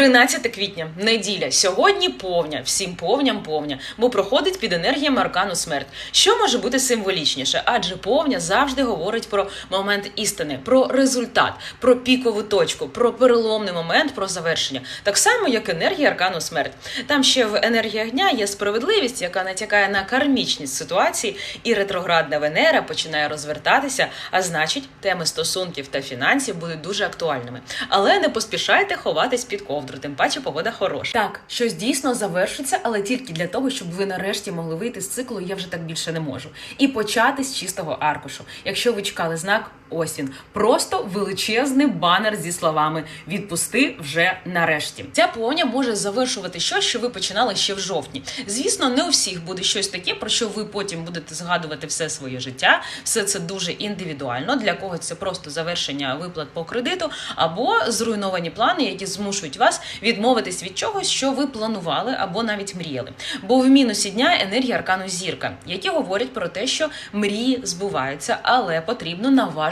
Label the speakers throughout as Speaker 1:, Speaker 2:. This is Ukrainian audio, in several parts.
Speaker 1: 13 квітня, неділя. Сьогодні повня, всім повням повня, бо проходить під енергіями аркану смерть. Що може бути символічніше? Адже повня завжди говорить про момент істини, про результат, про пікову точку, про переломний момент, про завершення. Так само, як енергія аркану смерть. Там ще в енергіях дня є справедливість, яка натякає на кармічність ситуації, і ретроградна Венера починає розвертатися. А значить, теми стосунків та фінансів будуть дуже актуальними. Але не поспішайте ховатись під ковдру, тим паче погода хороша. Так, щось дійсно завершиться, але тільки для того, щоб ви нарешті могли вийти з циклу Я вже так більше не можу. І почати з чистого аркушу. Якщо ви чекали знак, ось він. Просто величезний банер зі словами Відпусти вже нарешті. Ця повня може завершувати щось, що ви починали ще в жовтні. Звісно, не у всіх буде щось таке, про що ви потім будете згадувати все своє життя. Все це дуже індивідуально. Для когось це просто завершення виплат по кредиту або зруйновані плани, які змушують вас відмовитись від чогось, що ви планували або навіть мріяли. Бо в мінусі дня енергія аркану зірка, які говорять про те, що мрії збуваються, але потрібно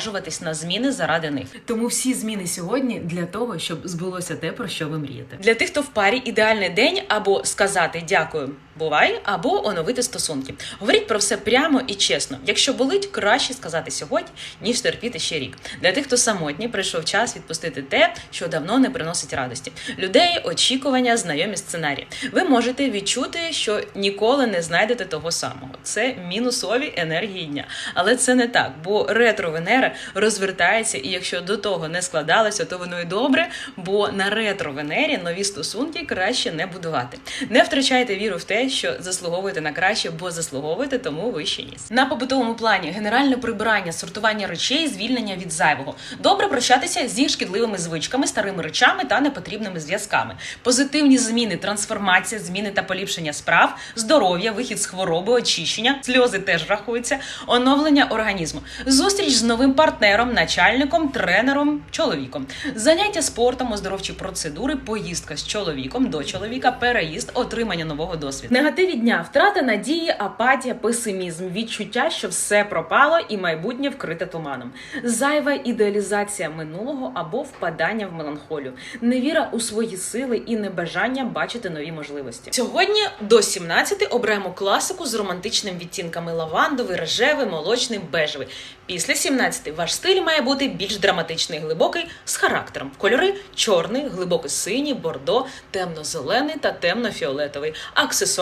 Speaker 1: наважуватись на зміни заради них. Тому всі зміни сьогодні для того, щоб збулося те, про що ви мрієте. Для тих, хто в парі ідеальний день або сказати дякую. Бувай або оновити стосунки. Говоріть про все прямо і чесно. Якщо болить, краще сказати сьогодні, ніж терпіти ще рік. Для тих, хто самотній, прийшов час відпустити те, що давно не приносить радості. Людей, очікування, знайомі сценарії. Ви можете відчути, що ніколи не знайдете того самого. Це мінусові енергії дня. Але це не так, бо ретро Венера розвертається, і якщо до того не складалося, то воно і добре. Бо на ретро Венері нові стосунки краще не будувати. Не втрачайте віру в те, що заслуговуєте на краще, бо заслуговуєте, тому вище ніс. На побутовому плані генеральне прибирання, сортування речей, звільнення від зайвого. Добре прощатися зі шкідливими звичками, старими речами та непотрібними зв'язками. Позитивні зміни, трансформація, зміни та поліпшення справ, здоров'я, вихід з хвороби, очищення, сльози теж рахуються, оновлення організму, зустріч з новим партнером, начальником, тренером, чоловіком, заняття спортом, оздоровчі процедури, поїздка з чоловіком до чоловіка, переїзд, отримання нового досвіду. Негативі дня, втрата надії, апатія, песимізм, відчуття, що все пропало і майбутнє вкрите туманом, зайва ідеалізація минулого або впадання в меланхолію, невіра у свої сили і небажання бачити нові можливості. Сьогодні до 17 оберемо класику з романтичними відтінками лавандовий, рожевий, молочний, бежевий. Після 17 ваш стиль має бути більш драматичний, глибокий з характером. Кольори чорний, глибоко синій, бордо, темно-зелений та темно-фіолетовий.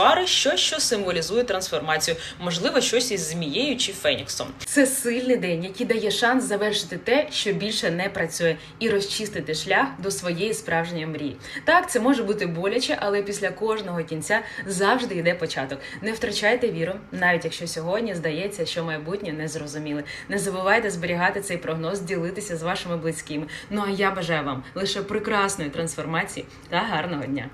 Speaker 1: Аксесуари щось, що символізує трансформацію, можливо, щось із змією чи феніксом. Це сильний день, який дає шанс завершити те, що більше не працює, і розчистити шлях до своєї справжньої мрії. Так, це може бути боляче, але після кожного кінця завжди йде початок. Не втрачайте віру, навіть якщо сьогодні здається, що майбутнє не зрозуміле. Не забувайте зберігати цей прогноз, ділитися з вашими близькими. Ну а я бажаю вам лише прекрасної трансформації та гарного дня.